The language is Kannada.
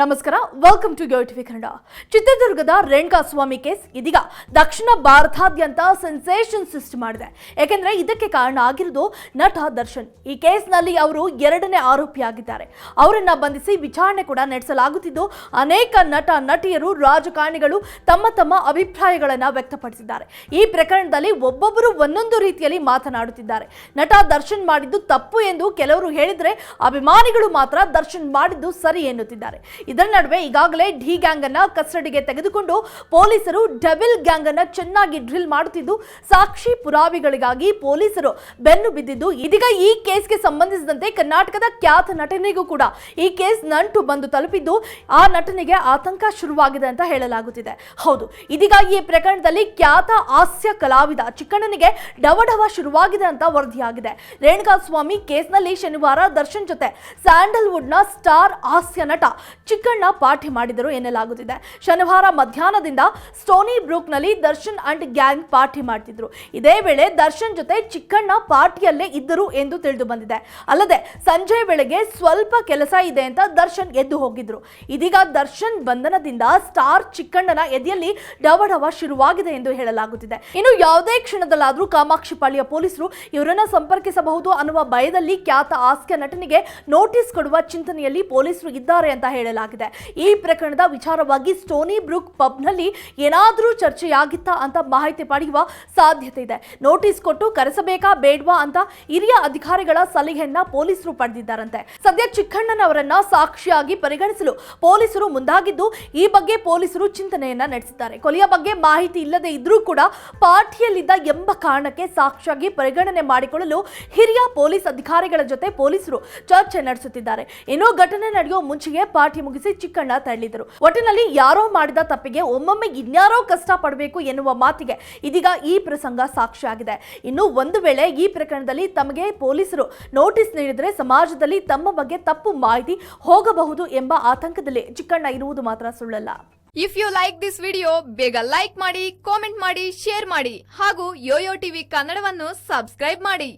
ನಮಸ್ಕಾರ ವೆಲ್ಕಮ್ ಟು ಟಿವಿ ಕನ್ನಡ ಚಿತ್ರದುರ್ಗದ ರೇಣುಕಾಸ್ವಾಮಿ ಕೇಸ್ ಇದೀಗ ದಕ್ಷಿಣ ಭಾರತಾದ್ಯಂತ ಸೆನ್ಸೇಷನ್ ಸೃಷ್ಟಿ ಮಾಡಿದೆ. ಯಾಕೆಂದ್ರೆ ಇದಕ್ಕೆ ಕಾರಣ ಆಗಿರೋದು ನಟ ದರ್ಶನ್. ಈ ಕೇಸ್ನಲ್ಲಿ ಅವರು ಎರಡನೇ ಆರೋಪಿಯಾಗಿದ್ದಾರೆ. ಅವರನ್ನ ಬಂಧಿಸಿ ವಿಚಾರಣೆ ಕೂಡ ನಡೆಸಲಾಗುತ್ತಿದ್ದು, ಅನೇಕ ನಟ, ನಟಿಯರು ರಾಜಕಾರಣಿಗಳು ತಮ್ಮ ತಮ್ಮ ಅಭಿಪ್ರಾಯಗಳನ್ನು ವ್ಯಕ್ತಪಡಿಸಿದ್ದಾರೆ. ಈ ಪ್ರಕರಣದಲ್ಲಿ ಒಬ್ಬೊಬ್ಬರು ಒಂದೊಂದು ರೀತಿಯಲ್ಲಿ ಮಾತನಾಡುತ್ತಿದ್ದಾರೆ. ನಟ ದರ್ಶನ್ ಮಾಡಿದ್ದು ತಪ್ಪು ಎಂದು ಕೆಲವರು ಹೇಳಿದರೆ ಅಭಿಮಾನಿಗಳು ಮಾತ್ರ ದರ್ಶನ್ ಮಾಡಿದ್ದು ಸರಿ ಎನ್ನುತ್ತಿದ್ದಾರೆ. ಇದರ ನಡುವೆ ಈಗಾಗಲೇ ಡಿ ಗ್ಯಾಂಗ್ ಅನ್ನ ಕಸ್ಟಡಿಗೆ ತೆಗೆದುಕೊಂಡು ಪೊಲೀಸರು ಡಬಲ್ ಗ್ಯಾಂಗ್ ಅನ್ನ ಚೆನ್ನಾಗಿ ಡ್ರಿಲ್ ಮಾಡುತ್ತಿದ್ದು, ಸಾಕ್ಷಿ ಪುರಾವೆಗಳಿಗಾಗಿ ಪೊಲೀಸರು ಬೆನ್ನು ಬಿದ್ದಿದ್ದು, ಇದೀಗ ಈ ಕೇಸ್ಗೆ ಸಂಬಂಧಿಸಿದಂತೆ ಕರ್ನಾಟಕದ ಖ್ಯಾತ ನಟನಿಗೂ ಕೂಡ ಈ ಕೇಸ್ ನಂಟು ಬಂದು ತಲುಪಿದ್ದು, ಆ ನಟನಿಗೆ ಆತಂಕ ಶುರುವಾಗಿದೆ ಅಂತ ಹೇಳಲಾಗುತ್ತಿದೆ. ಹೌದು, ಇದೀಗ ಈ ಪ್ರಕರಣದಲ್ಲಿ ಖ್ಯಾತ ಹಾಸ್ಯ ಕಲಾವಿದ ಚಿಕ್ಕಣ್ಣನಿಗೆ ಡವಡವ ಶುರುವಾಗಿದೆ ಅಂತ ವರದಿಯಾಗಿದೆ. ರೇಣುಕಾಸ್ವಾಮಿ ಕೇಸ್ನಲ್ಲಿ ಶನಿವಾರ ದರ್ಶನ್ ಜೊತೆ ಸ್ಯಾಂಡಲ್ವುಡ್ನ ಸ್ಟಾರ್ ಹಾಸ್ಯ ನಟ ಚಿಕ್ಕಣ್ಣ ಪಾರ್ಟಿ ಮಾಡಿದರು ಎನ್ನಲಾಗುತ್ತಿದೆ. ಶನಿವಾರ ಮಧ್ಯಾಹ್ನದಿಂದ ಸ್ಟೋನಿ ಬ್ರೂಕ್ನಲ್ಲಿ ದರ್ಶನ್ ಅಂಡ್ ಗ್ಯಾಂಗ್ ಪಾರ್ಟಿ ಮಾಡ್ತಿದ್ರು. ಇದೇ ವೇಳೆ ದರ್ಶನ್ ಜೊತೆ ಚಿಕ್ಕಣ್ಣ ಪಾರ್ಟಿಯಲ್ಲೇ ಇದ್ದರು ಎಂದು ತಿಳಿದು ಬಂದಿದೆ. ಅಲ್ಲದೆ ಸಂಜೆ ವೇಳೆಗೆ ಸ್ವಲ್ಪ ಕೆಲಸ ಇದೆ ಅಂತ ದರ್ಶನ್ ಎದ್ದು ಹೋಗಿದ್ರು. ಇದೀಗ ದರ್ಶನ್ ಬಂಧನದಿಂದ ಸ್ಟಾರ್ ಚಿಕ್ಕಣ್ಣನ ಎದೆಯಲ್ಲಿ ಡವಡವ ಶುರುವಾಗಿದೆ ಎಂದು ಹೇಳಲಾಗುತ್ತಿದೆ. ಇನ್ನು ಯಾವುದೇ ಕ್ಷಣದಲ್ಲಾದರೂ ಕಾಮಾಕ್ಷಿ ಪಾಳ್ಯ ಪೊಲೀಸರು ಇವರನ್ನ ಸಂಪರ್ಕಿಸಬಹುದು ಅನ್ನುವ ಭಯದಲ್ಲಿ ಖ್ಯಾತ ಆಸ್ಕ ನಟನಿಗೆ ನೋಟಿಸ್ ಕೊಡುವ ಚಿಂತನೆಯಲ್ಲಿ ಪೊಲೀಸರು ಇದ್ದಾರೆ ಅಂತ ಹೇಳಲಾಗಿದೆ. ಈ ಪ್ರಕರಣದ ವಿಚಾರವಾಗಿ ಸ್ಟೋನಿ ಬ್ರೂಕ್ ಪಬ್ನಲ್ಲಿ ಏನಾದರೂ ಚರ್ಚೆಯಾಗಿತ್ತಾ ಅಂತ ಮಾಹಿತಿ ಪಡೆಯುವ ಸಾಧ್ಯತೆ ಇದೆ. ನೋಟಿಸ್ ಕೊಟ್ಟು ಕರೆಸಬೇಕಾ ಬೇಡ್ವಾ ಅಂತ ಹಿರಿಯ ಅಧಿಕಾರಿಗಳ ಸಲಹೆಯನ್ನ ಪೊಲೀಸರು ಪಡೆದಿದ್ದಾರಂತೆ. ಸದ್ಯ ಚಿಕ್ಕಣ್ಣನವರನ್ನ ಸಾಕ್ಷಿಯಾಗಿ ಪರಿಗಣಿಸಲು ಪೊಲೀಸರು ಮುಂದಾಗಿದ್ದು ಈ ಬಗ್ಗೆ ಪೊಲೀಸರು ಚಿಂತನೆಯನ್ನ ನಡೆಸಿದ್ದಾರೆ. ಕೊಲೆಯ ಬಗ್ಗೆ ಮಾಹಿತಿ ಇಲ್ಲದೆ ಇದ್ರೂ ಕೂಡ ಪಾರ್ಟಿಯಲ್ಲಿದ್ದ ಎಂಬ ಕಾರಣಕ್ಕೆ ಸಾಕ್ಷಿಯಾಗಿ ಪರಿಗಣನೆ ಮಾಡಿಕೊಳ್ಳಲು ಹಿರಿಯ ಪೊಲೀಸ್ ಅಧಿಕಾರಿಗಳ ಜೊತೆ ಪೊಲೀಸರು ಚರ್ಚೆ ನಡೆಸುತ್ತಿದ್ದಾರೆ. ಇನ್ನು ಘಟನೆ ನಡೆಯುವ ಮುಂಚೆಯೇ ಪಾರ್ಟಿ ಮುಗಿಸಿ ಚಿಕ್ಕಣ್ಣ ತಳ್ಳಿದರು ಒಟ್ಟಿನಲ್ಲಿ ಯಾರೋ ಮಾಡಿದ ತಪ್ಪಿಗೆ ಒಮ್ಮೊಮ್ಮೆ ಇನ್ಯಾರೋ ಕಷ್ಟ ಪಡಬೇಕು ಎನ್ನುವ ಮಾತಿಗೆ ಇದೀಗ ಈ ಪ್ರಸಂಗ ಸಾಕ್ಷಿಯಾಗಿದೆ ಇನ್ನು ಒಂದು ವೇಳೆ ಈ ಪ್ರಕರಣದಲ್ಲಿ ತಮಗೆ ಪೊಲೀಸರು ನೋಟಿಸ್ ನೀಡಿದರೆ ಸಮಾಜದಲ್ಲಿ ತಮ್ಮ ಬಗ್ಗೆ ತಪ್ಪು ಮಾಹಿತಿ ಹೋಗಬಹುದು ಎಂಬ ಆತಂಕದಲ್ಲಿ ಚಿಕ್ಕಣ್ಣ ಇರುವುದು ಮಾತ್ರ ಸುಳ್ಳಲ್ಲ. If you like this video ಬೇಗ ಲೈಕ್ ಮಾಡಿ ಕಾಮೆಂಟ್ ಮಾಡಿ ಶೇರ್ ಮಾಡಿ ಹಾಗೂ ಯೋಯೋ ಟಿವಿ ಕನ್ನಡವನ್ನು ಸಬ್ಸ್ಕ್ರೈಬ್ ಮಾಡಿ.